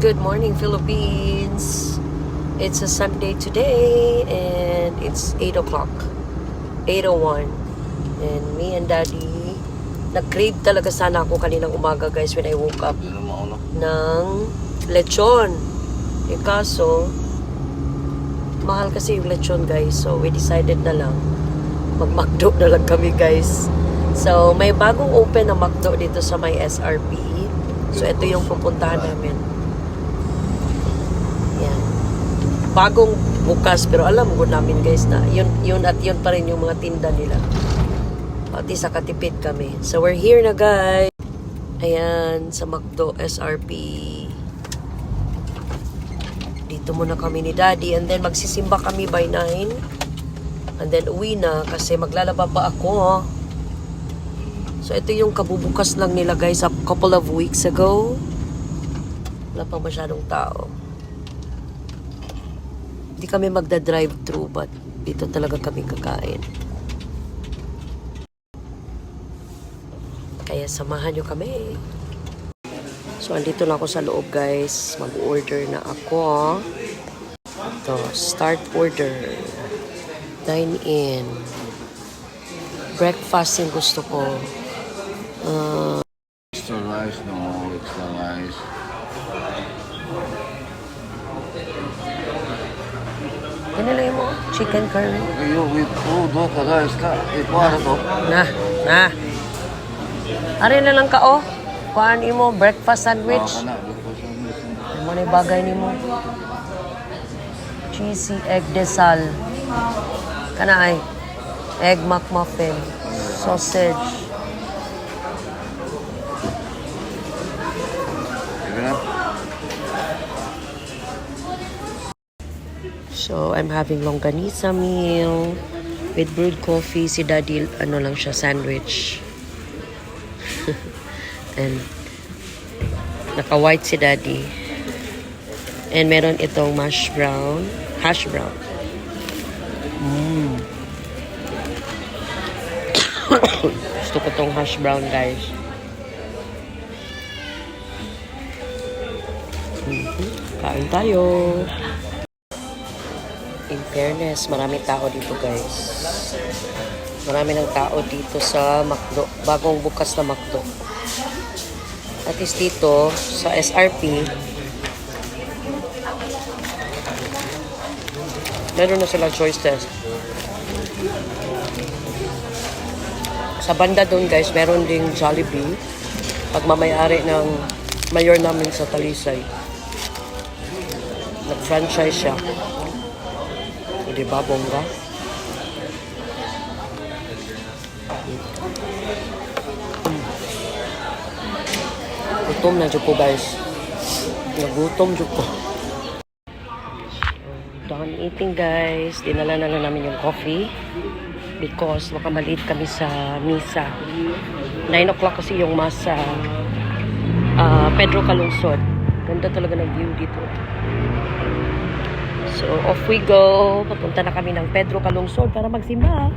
Good morning, Philippines. It's a Sunday today, and it's 8 o'clock. 8.01. And me and Daddy, nag-crave talaga sana ako kaninang umaga, guys, when I woke up mauna. ng lechon. Eh, kaso, mahal kasi yung lechon, guys. So, we decided na lang, mag-McDo na lang kami, guys. So, may bagong open na McDo dito sa may SRP. So, ito yung pupuntahan namin. Bagong bukas, pero alam ko namin, guys, na yun, yun at yun pa rin yung mga tinda nila. Pati sa katipid kami. So, we're here na, guys. Ayan, sa McDo SRP. Dito muna kami ni Daddy. And then, magsisimba kami by 9. And then, uwi na kasi maglalaba pa ako. So, ito yung kabubukas lang nila, guys, a couple of weeks ago. Wala pa masyadong tao. Hindi kami magda-drive-thru, but dito talaga kami kakain. Kaya samahan nyo kami. So, andito na ako sa loob, guys. Mag-order na ako. Ito, start order. Dine in. Breakfast yung gusto ko. Uh, Extra rice, no. Extra rice. Pinalay mo, chicken curry. Kayo, with food, do ka rice ka. Eh, para to. Na, na. Ari na lang ka, oh. Kuhaan mo, breakfast sandwich. Kana. Because of this. Ano mo na yung bagay ni mo? Cheesy egg desal. Kana ay. Egg McMuffin. Sausage. So, I'm having longganisa meal with brewed coffee. Si Daddy, ano lang siya, sandwich. And, naka-white si Daddy. And meron itong mash brown, hash brown. Mm. Gusto ko tong hash brown, guys. Mhm. Kain tayo. In fairness, marami tao dito guys. Marami ng tao dito sa McDo. Bagong bukas na McDo. At least dito, sa SRP, meron na silang choice test. Sa banda doon guys, meron ding Jollibee. Pagmamayari ng mayor namin sa Talisay. Nag-franchise siya. O, di ba, bongga? Gutom na dyan po, guys. Nagutom dyan po. Done eating, guys. Dinala na lang namin yung coffee. Because makamaliit kami sa misa. 9 o'clock kasi yung mass sa ah, Pedro Calungsod. Ganda talaga ng view dito. So, off we go. Papunta na kami ng Pedro Calungsod para magsimba.